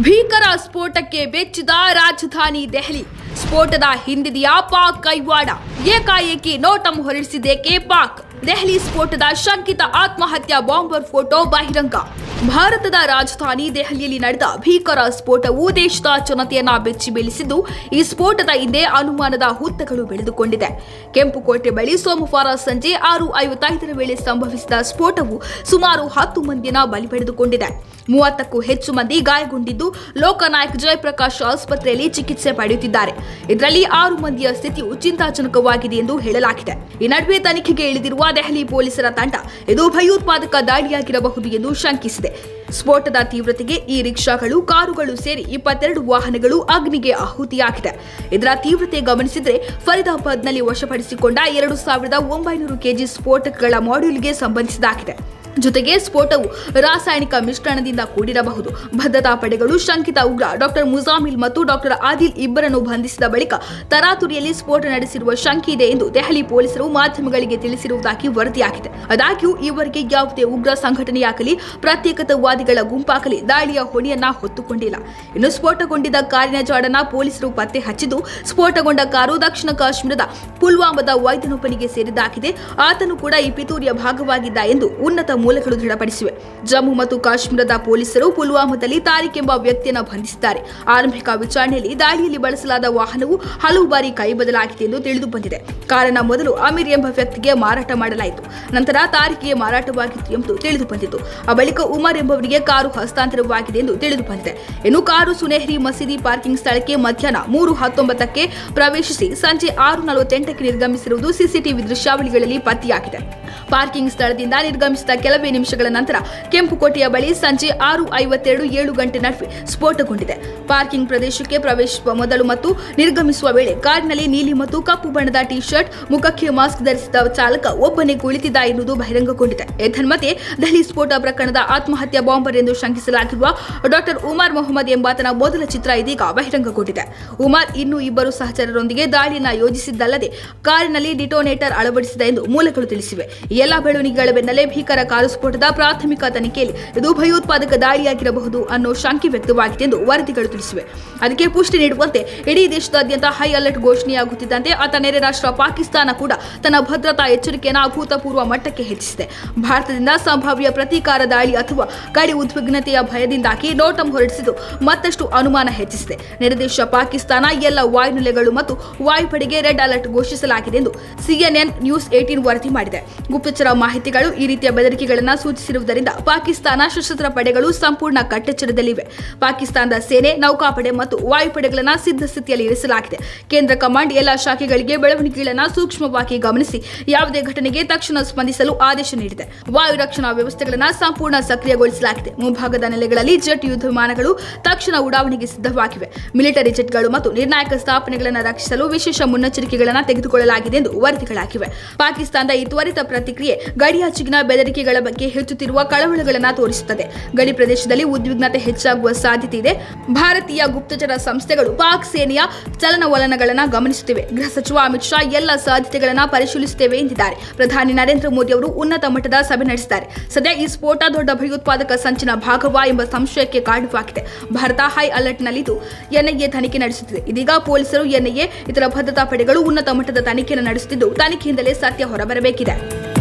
ಭೀಕರ ಸ್ಫೋಟಕ್ಕೆ ಬೆಚ್ಚಿದ ರಾಜಧಾನಿ ದೆಹಲಿ. ಸ್ಫೋಟದ ಹಿಂದಿದೆಯಾ ಪಾಕ್ ಕೈವಾಡ. ಏಕಾಏಕಿ ನೋಟಂ ಹೊರಡಿಸಿದೇಕೆ ಪಾಕ್ ದೆಹಲಿ ಸ್ಫೋಟದ ಶಂಕಿತ ಆತ್ಮಹತ್ಯಾ ಬಾಂಬರ್ ಫೋಟೋ ಬಹಿರಂಗ. ಭಾರತದ ರಾಜಧಾನಿ ದೆಹಲಿಯಲ್ಲಿ ನಡೆದ ಭೀಕರ ಸ್ಫೋಟವು ದೇಶದ ಜನತೆಯನ್ನ ಬೆಚ್ಚಿ ಬೀಳಿಸಿದ್ದು, ಈ ಸ್ಫೋಟದ ಹಿಂದೆ ಅನುಮಾನದ ಹುತ್ತಗಳು ಬೆಳೆದುಕೊಂಡಿದೆ. ಕೆಂಪುಕೋಟೆ ಬಳಿ ಸೋಮವಾರ ಸಂಜೆ ಆರು ಐವತ್ತೈದರ ವೇಳೆ ಸಂಭವಿಸಿದ ಸ್ಫೋಟವು ಸುಮಾರು ಹತ್ತು ಮಂದಿಯನ್ನ ಬಲಿ ಪಡೆದುಕೊಂಡಿದೆ. ಮೂವತ್ತಕ್ಕೂ ಹೆಚ್ಚು ಮಂದಿ ಗಾಯಗೊಂಡಿದ್ದು, ಲೋಕನಾಯಕ್ ಜಯಪ್ರಕಾಶ್ ಆಸ್ಪತ್ರೆಯಲ್ಲಿ ಚಿಕಿತ್ಸೆ ಪಡೆಯುತ್ತಿದ್ದಾರೆ. ಇದರಲ್ಲಿ ಆರು ಮಂದಿಯ ಸ್ಥಿತಿಯು ಚಿಂತಾಜನಕವಾಗಿದೆ ಎಂದು ಹೇಳಲಾಗಿದೆ. ಈ ನಡುವೆ ತನಿಖೆಗೆ ಇಳಿದಿರುವ ದೆಹಲಿ ಪೊಲೀಸರ ತಂಡ ಇದು ಭಯೋತ್ಪಾದಕ ದಾಳಿಯಾಗಿರಬಹುದು ಎಂದು ಶಂಕಿಸಿದೆ. ಸ್ಫೋಟದ ತೀವ್ರತೆಗೆ ಈ ರಿಕ್ಷಾಗಳು, ಕಾರುಗಳು ಸೇರಿ ಇಪ್ಪತ್ತೆರಡು ವಾಹನಗಳು ಅಗ್ನಿಗೆ ಆಹುತಿಯಾಗಿದೆ. ಇದರ ತೀವ್ರತೆ ಗಮನಿಸಿದ್ರೆ ಫರೀದಾಬಾದ್ನಲ್ಲಿ ವಶಪಡಿಸಿಕೊಂಡ ಎರಡು ಸಾವಿರದ ಒಂಬೈನೂರು ಕೆಜಿ ಸ್ಫೋಟಕಗಳ ಮಾಡ್ಯೂಲ್ಗೆ ಸಂಬಂಧಿಸಿದಾಗಿದೆ. ಜೊತೆಗೆ ಸ್ಫೋಟವು ರಾಸಾಯನಿಕ ಮಿಶ್ರಣದಿಂದ ಕೂಡಿರಬಹುದು. ಭದ್ರತಾ ಪಡೆಗಳು ಶಂಕಿತ ಉಗ್ರ ಡಾಕ್ಟರ್ ಮುಜಾಮಿಲ್ ಮತ್ತು ಡಾಕ್ಟರ್ ಆದಿಲ್ ಇಬ್ಬರನ್ನು ಬಂಧಿಸಿದ ಬಳಿಕ ತರಾತುರಿಯಲ್ಲಿ ಸ್ಫೋಟ ನಡೆಸಿರುವ ಶಂಕೆ ಇದೆ ಎಂದು ದೆಹಲಿ ಪೊಲೀಸರು ಮಾಧ್ಯಮಗಳಿಗೆ ತಿಳಿಸಿರುವುದಾಗಿ ವರದಿಯಾಗಿದೆ. ಆದಾಗ್ಯೂ, ಈವರೆಗೆ ಯಾವುದೇ ಉಗ್ರ ಸಂಘಟನೆಯಾಗಲಿ, ಪ್ರತ್ಯೇಕತಾವಾದಿಗಳ ಗುಂಪಾಗಲಿ ದಾಳಿಯ ಹೊಣೆಯನ್ನ ಹೊತ್ತುಕೊಂಡಿಲ್ಲ. ಇನ್ನು ಸ್ಫೋಟಗೊಂಡಿದ್ದ ಕಾರಿನ ಜಾಡನ್ನ ಪೊಲೀಸರು ಪತ್ತೆ ಹಚ್ಚಿದ್ದು, ಸ್ಫೋಟಗೊಂಡ ಕಾರು ದಕ್ಷಿಣ ಕಾಶ್ಮೀರದ ಪುಲ್ವಾಮದ ವೈದ್ಯನೊಬ್ಬನಿಗೆ ಸೇರಿದ್ದಾಗಿದೆ. ಆತನು ಕೂಡ ಈ ಪಿತೂರಿಯ ಭಾಗವಾಗಿದ್ದ ಎಂದು ಉನ್ನತ ಮೂಲಗಳು ದೃಢಪಡಿಸಿವೆ. ಜಮ್ಮು ಮತ್ತು ಕಾಶ್ಮೀರದ ಪೊಲೀಸರು ಪುಲ್ವಾಮಾದಲ್ಲಿ ತಾರಿಕ್ ಎಂಬ ವ್ಯಕ್ತಿಯನ್ನು ಬಂಧಿಸಿದ್ದಾರೆ. ಆರಂಭಿಕ ವಿಚಾರಣೆಯಲ್ಲಿ ದಾಳಿಯಲ್ಲಿ ಬಳಸಲಾದ ವಾಹನವು ಹಲವು ಬಾರಿ ಕೈ ಬದಲಾಗಿದೆ ಎಂದು ತಿಳಿದು ಬಂದಿದೆ. ಕಾರಣ ಮೊದಲು ಅಮೀರ್ ಎಂಬ ವ್ಯಕ್ತಿಗೆ ಮಾರಾಟ ಮಾಡಲಾಯಿತು. ನಂತರ ತಾರಿಕ್ಗೆ ಮಾರಾಟವಾಗಿತ್ತು ಎಂದು ತಿಳಿದು ಬಂದಿತು. ಆ ಬಳಿಕ ಉಮರ್ ಎಂಬವರಿಗೆ ಕಾರು ಹಸ್ತಾಂತರವಾಗಿದೆ ಎಂದು ತಿಳಿದು ಬಂದಿದೆ. ಇನ್ನು ಕಾರು ಸುನೆಹರಿ ಮಸೀದಿ ಪಾರ್ಕಿಂಗ್ ಸ್ಥಳಕ್ಕೆ ಮಧ್ಯಾಹ್ನ ಮೂರು ಹತ್ತೊಂಬತ್ತಕ್ಕೆ ಪ್ರವೇಶಿಸಿ ಸಂಜೆ ಆರು ನಲವತ್ತೆಂಟಕ್ಕೆ ನಿರ್ಗಮಿಸಿರುವುದು ಸಿಸಿಟಿವಿ ದೃಶ್ಯಾವಳಿಗಳಲ್ಲಿ ಪತ್ತೆಯಾಗಿದೆ. ಪಾರ್ಕಿಂಗ್ ಸ್ಥಳದಿಂದ ನಿರ್ಗಮಿಸಿದ ಕೆಲವೇ ನಿಮಿಷಗಳ ನಂತರ ಕೆಂಪುಕೋಟೆಯ ಬಳಿ ಸಂಜೆ ಆರು ಐವತ್ತೆರಡು ಏಳು ಗಂಟೆ ನಡುವೆ ಸ್ಫೋಟಗೊಂಡಿದೆ. ಪಾರ್ಕಿಂಗ್ ಪ್ರದೇಶಕ್ಕೆ ಪ್ರವೇಶಿಸುವ ಮೊದಲು ಮತ್ತು ನಿರ್ಗಮಿಸುವ ವೇಳೆ ಕಾರಿನಲ್ಲಿ ನೀಲಿ ಮತ್ತು ಕಪ್ಪು ಬಣ್ಣದ ಟಿ ಶರ್ಟ್ ಮುಖಕ್ಕೆ ಮಾಸ್ಕ್ ಧರಿಸಿದ ಚಾಲಕ ಒಬ್ಬನೇ ಕುಳಿತಿದ್ದ ಎನ್ನುವುದು ಬಹಿರಂಗಗೊಂಡಿದೆ. ಏತನ್ಮಧ್ಯೆ ದೆಹಲಿ ಸ್ಫೋಟ ಪ್ರಕರಣದ ಆತ್ಮಹತ್ಯಾ ಬಾಂಬರ್ ಎಂದು ಶಂಕಿಸಲಾಗಿರುವ ಡಾಕ್ಟರ್ ಉಮರ್ ಮೊಹಮ್ಮದ್ ಎಂಬಾತನ ಮೊದಲ ಚಿತ್ರ ಇದೀಗ ಬಹಿರಂಗಗೊಂಡಿದೆ. ಉಮರ್ ಇನ್ನೂ ಇಬ್ಬರು ಸಹಚರರೊಂದಿಗೆ ದಾಳಿಯನ್ನು ಯೋಜಿಸಿದ್ದಲ್ಲದೆ ಕಾರಿನಲ್ಲಿ ಡಿಟೋನೇಟರ್ ಅಳವಡಿಸಿದ ಎಂದು ಮೂಲಗಳು ತಿಳಿಸಿವೆ. ಎಲ್ಲಾ ಬೆಳವಣಿಗೆಗಳ ಬೆನ್ನಲ್ಲೇ ಭೀಕರ ಕಾರು ಸ್ಫೋಟದ ಪ್ರಾಥಮಿಕ ತನಿಖೆಯಲ್ಲಿ ಇದು ಭಯೋತ್ಪಾದಕ ದಾಳಿಯಾಗಿರಬಹುದು ಅನ್ನೋ ಶಂಕೆ ವ್ಯಕ್ತವಾಗಿದೆ ಎಂದು ವರದಿಗಳು ತಿಳಿಸಿವೆ. ಅದಕ್ಕೆ ಪುಷ್ಟಿ ನೀಡುವಂತೆ ಇಡೀ ದೇಶದಾದ್ಯಂತ ಹೈ ಅಲರ್ಟ್ ಘೋಷಣೆಯಾಗುತ್ತಿದ್ದಂತೆ ಆತ ನೆರೆ ರಾಷ್ಟ್ರ ಪಾಕಿಸ್ತಾನ ಕೂಡ ತನ್ನ ಭದ್ರತಾ ಎಚ್ಚರಿಕೆಯನ್ನು ಅಭೂತಪೂರ್ವ ಮಟ್ಟಕ್ಕೆ ಹೆಚ್ಚಿಸಿದೆ. ಭಾರತದಿಂದ ಸಂಭಾವ್ಯ ಪ್ರತೀಕಾರ ದಾಳಿ ಅಥವಾ ಗಡಿ ಉದ್ವಿಗ್ನತೆಯ ಭಯದಿಂದಾಗಿ ನೋಟಂ ಹೊರಡಿಸಿದ್ದು ಮತ್ತಷ್ಟು ಅನುಮಾನ ಹೆಚ್ಚಿಸಿದೆ. ನೆರೆ ದೇಶ ಪಾಕಿಸ್ತಾನ ಎಲ್ಲ ವಾಯುನೆಲೆಗಳು ಮತ್ತು ವಾಯುಪಡೆಗೆ ರೆಡ್ ಅಲರ್ಟ್ ಘೋಷಿಸಲಾಗಿದೆ ಎಂದು ಸಿಎನ್ಎನ್ ನ್ಯೂಸ್ ಏಟೀನ್ ವರದಿ ಮಾಡಿದೆ. ಗುಪ್ತಚರ ಮಾಹಿತಿಗಳು ಈ ರೀತಿಯ ಬೆದರಿಕೆಗಳನ್ನು ಸೂಚಿಸಿರುವುದರಿಂದ ಪಾಕಿಸ್ತಾನ ಸಶಸ್ತ್ರ ಪಡೆಗಳು ಸಂಪೂರ್ಣ ಕಟ್ಟೆಚ್ಚರದಲ್ಲಿವೆ. ಪಾಕಿಸ್ತಾನದ ಸೇನೆ, ನೌಕಾಪಡೆ ಮತ್ತು ವಾಯುಪಡೆಗಳನ್ನು ಸಿದ್ಧ ಸ್ಥಿತಿಯಲ್ಲಿ ಇರಿಸಲಾಗಿದೆ. ಕೇಂದ್ರ ಕಮಾಂಡ್ ಎಲ್ಲಾ ಶಾಖೆಗಳಿಗೆ ಬೆಳವಣಿಗೆಗಳನ್ನು ಸೂಕ್ಷ್ಮವಾಗಿ ಗಮನಿಸಿ, ಯಾವುದೇ ಘಟನೆಗೆ ತಕ್ಷಣ ಸ್ಪಂದಿಸಲು ಆದೇಶ ನೀಡಿದೆ. ವಾಯು ರಕ್ಷಣಾ ವ್ಯವಸ್ಥೆಗಳನ್ನು ಸಂಪೂರ್ಣ ಸಕ್ರಿಯಗೊಳಿಸಲಾಗಿದೆ. ಮುಂಭಾಗದ ನೆಲೆಗಳಲ್ಲಿ ಜೆಟ್ ಯುದ್ಧ ವಿಮಾನಗಳು ತಕ್ಷಣ ಉಡಾವಣೆಗೆ ಸಿದ್ಧವಾಗಿವೆ. ಮಿಲಿಟರಿ ಜೆಟ್ಗಳು ಮತ್ತು ನಿರ್ಣಾಯಕ ಸ್ಥಾಪನೆಗಳನ್ನು ರಕ್ಷಿಸಲು ವಿಶೇಷ ಮುನ್ನೆಚ್ಚರಿಕೆಗಳನ್ನು ತೆಗೆದುಕೊಳ್ಳಲಾಗಿದೆ ಎಂದು ವರದಿಗಳಾಗಿವೆ. ಪಾಕಿಸ್ತಾನದ ಈ ತ್ವರಿತ ಪ್ರತಿಕ್ರಿಯೆ ಗಡಿಯಾಚೆಗಿನ ಬೆದರಿಕೆಗಳ ಬಗ್ಗೆ ಹೆಚ್ಚುತ್ತಿರುವ ಕಳವಳಗಳನ್ನು ತೋರಿಸುತ್ತದೆ. ಗಡಿ ಪ್ರದೇಶದಲ್ಲಿ ಉದ್ವಿಗ್ನತೆ ಹೆಚ್ಚಾಗುವ ಸಾಧ್ಯತೆ ಇದೆ. ಭಾರತೀಯ ಗುಪ್ತಚರ ಸಂಸ್ಥೆಗಳು ಪಾಕ್ ಸೇನೆಯ ಚಲನವಲನಗಳನ್ನು ಗಮನಿಸುತ್ತಿವೆ. ಗೃಹ ಸಚಿವ ಅಮಿತ್ ಶಾ ಎಲ್ಲ ಸಾಧ್ಯತೆಗಳನ್ನು ಪರಿಶೀಲಿಸುತ್ತೇವೆ ಎಂದಿದ್ದಾರೆ. ಪ್ರಧಾನಿ ನರೇಂದ್ರ ಮೋದಿ ಅವರು ಉನ್ನತ ಮಟ್ಟದ ಸಭೆ ನಡೆಸಿದ್ದಾರೆ. ಸದ್ಯ ಈ ಸ್ಫೋಟ ದೊಡ್ಡ ಭಯೋತ್ಪಾದಕ ಸಂಚಿನ ಭಾಗವಾ ಎಂಬ ಸಂಶಯಕ್ಕೆ ಕಾರಣವಾಗಿದೆ ಭಾರತ ಹೈ ಅಲರ್ಟ್ನಲ್ಲಿದ್ದು ಎನ್ಐಎ ತನಿಖೆ ನಡೆಸುತ್ತಿದೆ. ಇದೀಗ ಪೊಲೀಸರು ಎನ್ಐಎ, ಇತರ ಭದ್ರತಾ ಪಡೆಗಳು ಉನ್ನತ ಮಟ್ಟದ ತನಿಖೆಯನ್ನು ನಡೆಸುತ್ತಿದ್ದು, ತನಿಖೆಯಿಂದಲೇ ಸತ್ಯ ಹೊರಬರಬೇಕಿದೆ.